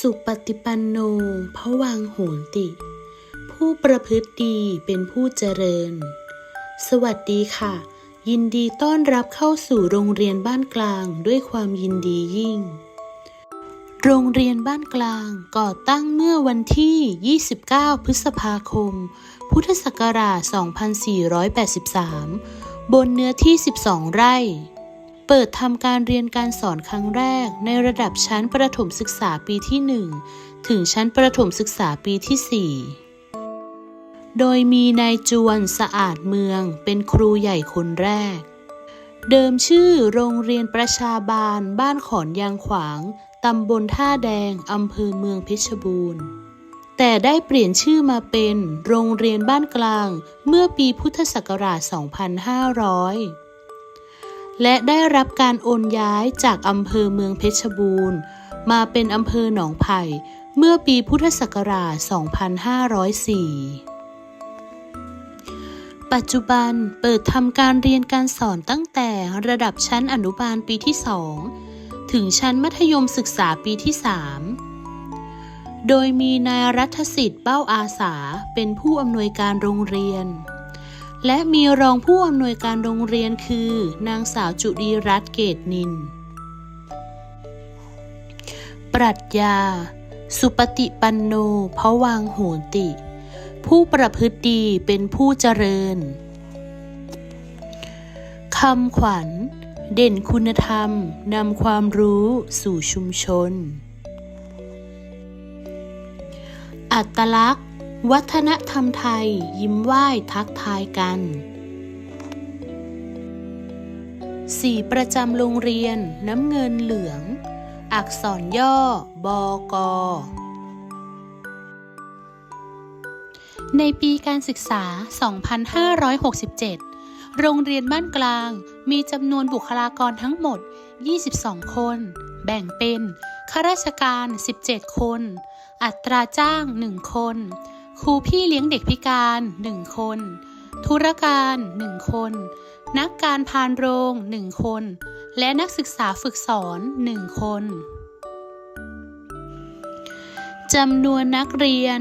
สุปฏิปันโนพระวังโหนติ ผู้ประพฤติดีเป็นผู้เจริญ สวัสดีค่ะ ยินดีต้อนรับเข้าสู่โรงเรียนบ้านกลางด้วยความยินดียิ่ง โรงเรียนบ้านกลางก่อตั้งเมื่อวันที่ 29 พฤษภาคม พุทธศักราช 2483 บนเนื้อที่ 12 ไร่ เปิดทำการเรียนการสอนครั้งแรกในระดับชั้นประถมศึกษาปีที่ 1 ถึงชั้นประถมศึกษาปีที่ 4 โดยมีนายจวนสะอาดเมืองเป็นครูใหญ่คนแรก เดิมชื่อโรงเรียนประชาบาล บ้านขอนยางขวาง ตำบลท่าแดง อำเภอเมืองเพชรบูรณ์ แต่ได้เปลี่ยนชื่อมาเป็นโรงเรียนบ้านกลางเมื่อปีพุทธศักราช 2500 และได้รับการโอนย้ายจากอำเภอเมืองเพชรบูรณ์ มาเป็นอำเภอหนองไผ่ เมื่อปีพุทธศักราช 2504 ปัจจุบันเปิดทำการเรียนการสอนตั้งแต่ระดับชั้นอนุบาลปีที่ 2 ถึงชั้นมัธยมศึกษาปีที่ 3 โดยมีนายรัฐสิทธิ์เป้าอาสาเป็นผู้อำนวยการโรงเรียน และมีรองผู้อำนวยการโรงเรียนคือ นางสาวจุดีรัตน์เกตนิน ปรัชญา สุปฏิปันโนพระวังโหนติ ผู้ประพฤติดีเป็นผู้เจริญคำขวัญ เด่นคุณธรรมนำความรู้สู่ชุมชน อัตลักษณ์ วัฒนธรรมไทย ยิ้มไหว้ทักทายกัน สีประจำโรงเรียน น้ำเงินเหลือง อักษรย่อบอกอในปีการศึกษา 2567 โรงเรียนบ้านกลางมีจำนวนบุคลากรทั้งหมด 22 คน แบ่งเป็นข้าราชการ 17 คน อัตราจ้าง 1 คน ครูพี่เลี้ยงเด็กพิการ 1 คน ธุรการ 1 คน นักการพานโรง 1 คน และนักศึกษาฝึกสอน 1 คนจำนวนนักเรียน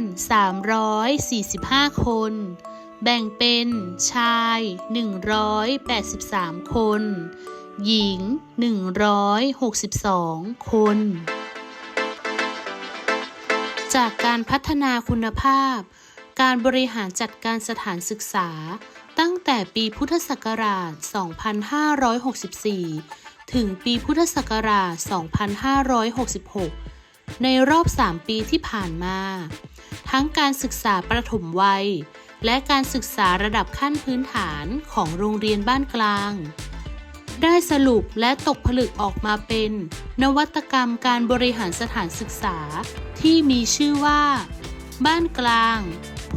345 คน แบ่งเป็นชาย 183 คน หญิง 162 คน จากการพัฒนาคุณภาพ การบริหารจัดการสถานศึกษา ตั้งแต่ปีพุทธศักราช 2564 ถึงปีพุทธศักราช 2566 ในรอบ 3 ปีที่ผ่านมา ทั้งการศึกษาประถมวัย และการศึกษาระดับขั้นพื้นฐานของโรงเรียนบ้านกลาง ได้สรุปและตกผลึกออกมาเป็น นวัตกรรมการบริหารสถานศึกษา ที่มีชื่อว่า บ้านกลาง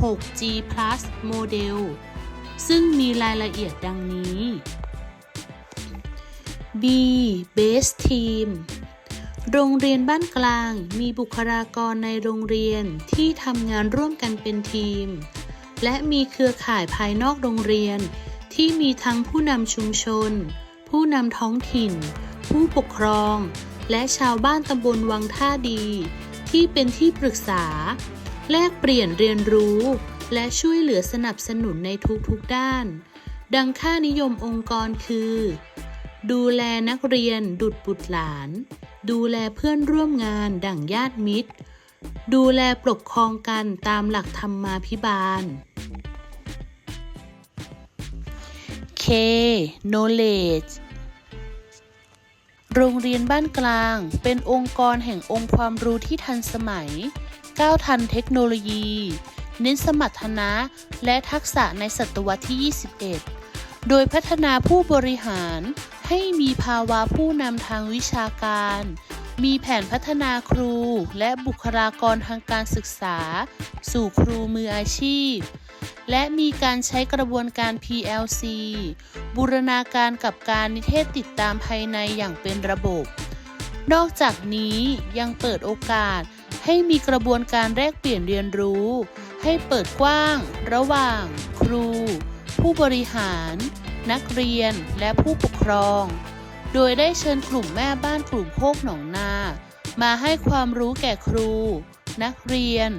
6G Plus Model ซึ่งมีรายละเอียดดังนี้ B Base Team โรงเรียนบ้านกลางมีบุคลากรในโรงเรียนที่ทำงานร่วมกันเป็นทีม และมีเครือข่ายภายนอกโรงเรียน ที่มีทั้งผู้นำชุมชน ผู้นำท้องถิ่น ผู้ปกครอง และชาวบ้านตำบลวังท่าดี ที่เป็นที่ปรึกษา แลกเปลี่ยนเรียนรู้ และช่วยเหลือสนับสนุนในทุกๆด้าน ดังค่านิยมองค์กรคือ ดูแลนักเรียนดุดบุตรหลาน ดูแลเพื่อนร่วมงานดั่งญาติมิตร ดูแลปกครองกันตามหลักธรรมาภิบาล K Knowledge โรงเรียนบ้านกลาง เป็นองค์กรแห่งองค์ความรู้ที่ทันสมัย ก้าวทันเทคโนโลยี เน้นสมรรถนะและทักษะในศตวรรษที่ 21 โดยพัฒนาผู้บริหารให้มีภาวะผู้นำทางวิชาการ มีแผนพัฒนาครูและบุคลากรทางการศึกษา สู่ครูมืออาชีพ และมีการใช้กระบวนการ PLC บูรณาการกับการนิเทศติดตามภายในอย่างเป็นระบบ นอกจากนี้ยังเปิดโอกาสให้มีกระบวนการแลกเปลี่ยนเรียนรู้ ให้เปิดกว้าง ระหว่าง ครู ผู้บริหาร นักเรียนและผู้ปกครอง โดยได้เชิญกลุ่มแม่บ้านกลุ่มโคกหนองนา มาให้ความรู้แก่ครู นักเรียน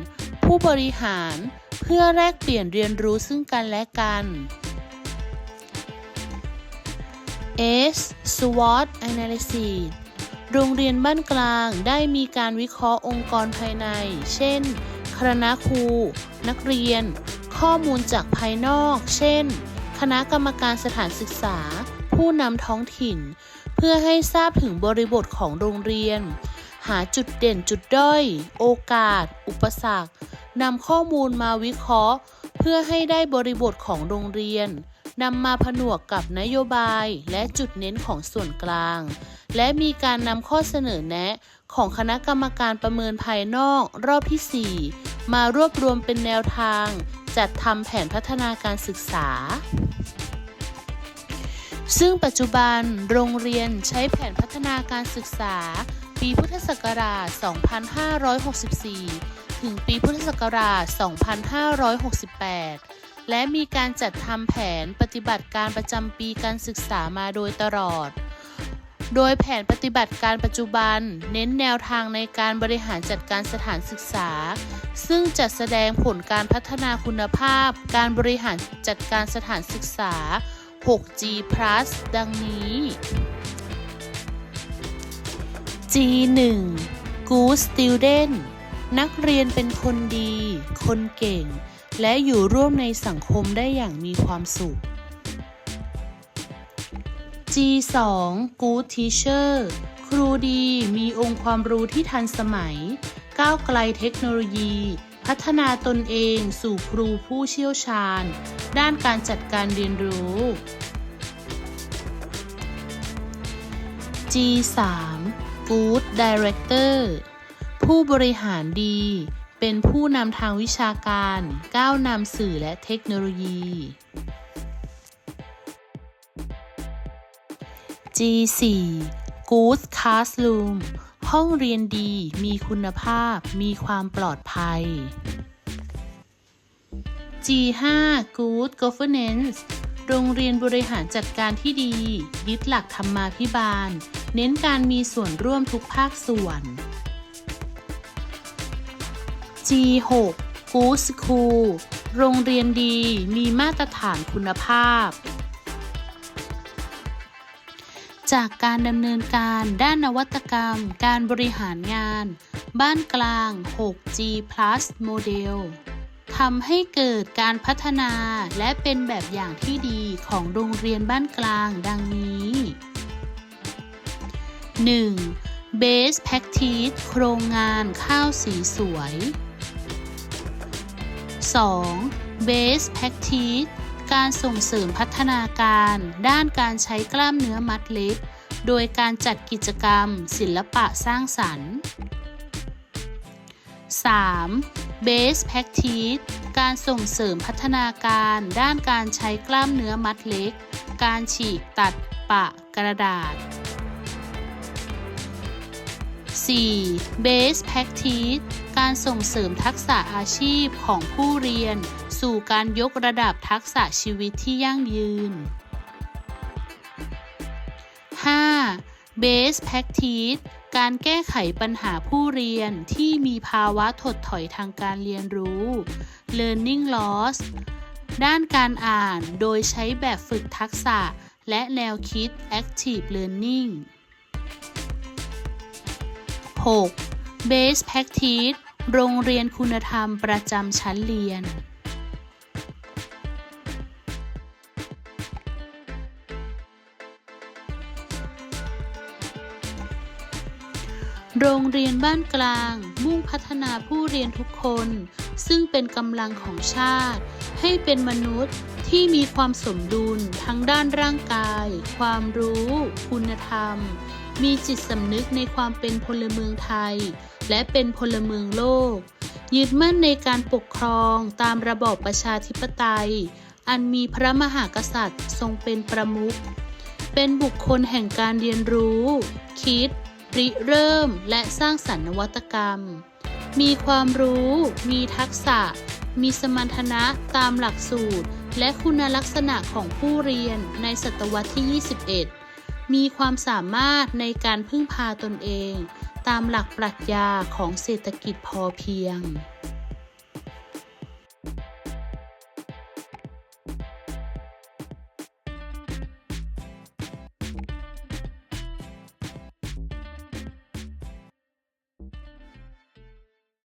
ผู้บริหาร เพื่อแลกเปลี่ยนเรียนรู้ซึ่งกันและกัน S SWOT Analysis โรงเรียนบ้านกลางได้มีการวิเคราะห์องค์กรภายใน เช่น คณะครู นักเรียน ข้อมูลจากภายนอก เช่น คณะกรรมการสถานศึกษา ผู้นำท้องถิ่น เพื่อให้ทราบถึงบริบทของโรงเรียน หาจุดเด่นจุดด้อย โอกาส อุปสรรค นำข้อมูลมาวิเคราะห์ เพื่อให้ได้บริบทของโรงเรียนนำมาผนวกกับนโยบายและจุดเน้นของส่วนกลาง และมีการนำข้อเสนอแนะ ของคณะกรรมการประเมินภายนอกรอบที่ 4 มารวบรวมเป็นแนวทาง จัดทำแผนพัฒนาการศึกษา ซึ่งปัจจุบันโรงเรียนใช้แผนพัฒนาการศึกษา ปีพุทธศักราช 2564 ถึงปีพุทธศักราช 2568 และมีการจัดทำแผนปฏิบัติการประจำปีการศึกษามาโดยตลอด โดยแผนปฏิบัติการปัจจุบัน เน้นแนวทางในการบริหารจัดการสถานศึกษา ซึ่งจัดแสดงผลการพัฒนาคุณภาพ การบริหารจัดการสถานศึกษา 6G ดังนี้ G1 Good Student นักเรียนเป็นคนดี คนเก่ง และอยู่ร่วมในสังคมได้อย่างมีความสุข G2 Good Teacher ครูดีมีองค์ความรู้ที่ทันสมัย ก้าวไกลเทคโนโลยี พัฒนาตนเองสู่ครูผู้เชี่ยวชาญ ด้านการจัดการเรียนรู้ G3 Good Director ผู้บริหารดี เป็นผู้นำทางวิชาการ ก้าวนำสื่อและเทคโนโลยี G4 Good Classroom ห้องเรียนดี มีคุณภาพ มีความปลอดภัย G5 Good Governance โรงเรียนบริหารจัดการที่ดี ยึดหลักธรรมาภิบาล เน้นการมีส่วนร่วมทุกภาคส่วน G6 Good School โรงเรียนดีมีมาตรฐานคุณภาพ จากการดำเนินการด้านนวัตกรรม การบริหารงาน บ้านกลาง 6G Plus Model ทำให้เกิดการพัฒนาและเป็นแบบอย่างที่ดีของโรงเรียนบ้านกลางดังนี้ 1. Base Practice โครงงานข้าวสีสวย 2. Base Practice การส่งเสริมพัฒนาการ ด้านการใช้กล้ามเนื้อมัดเล็กโดยการจัดกิจกรรม ศิลปะสร้างสรรค์ 3. Base Practice การส่งเสริมพัฒนาการ ด้านการใช้กล้ามเนื้อมัดเล็ก การฉีกตัดปะกระดาษ 4. Base Practice การส่งเสริมทักษะอาชีพของผู้เรียน สู่การยกระดับทักษะชีวิตที่ยั่งยืน 5. Base Practice การแก้ไขปัญหาผู้เรียนที่มีภาวะถดถอยทางการเรียนรู้ Learning Loss ด้านการอ่านโดยใช้แบบฝึกทักษะ และแนวคิด Active Learning 6. Base Practice โรงเรียนคุณธรรมประจำชั้นเรียน โรงเรียนบ้านกลาง มุ่งพัฒนาผู้เรียนทุกคน ซึ่งเป็นกำลังของชาติ ให้เป็นมนุษย์ที่มีความสมดุลทั้งด้านร่างกาย ความรู้ คุณธรรม มีจิตสำนึกในความเป็นพลเมืองไทย และเป็นพลเมืองโลก ยึดมั่นในการปกครองตามระบอบประชาธิปไตย อันมีพระมหากษัตริย์ทรงเป็นประมุข เป็นบุคคลแห่งการเรียนรู้ คิด ริเริ่ม และสร้างสรรค์นวัตกรรม มีความรู้ มีทักษะ มีสมรรถนะตามหลักสูตร และคุณลักษณะของผู้เรียนในศตวรรษที่ 21 มีความสามารถในการพึ่งพาตนเอง ตามหลักปรัชญาของเศรษฐกิจพอเพียง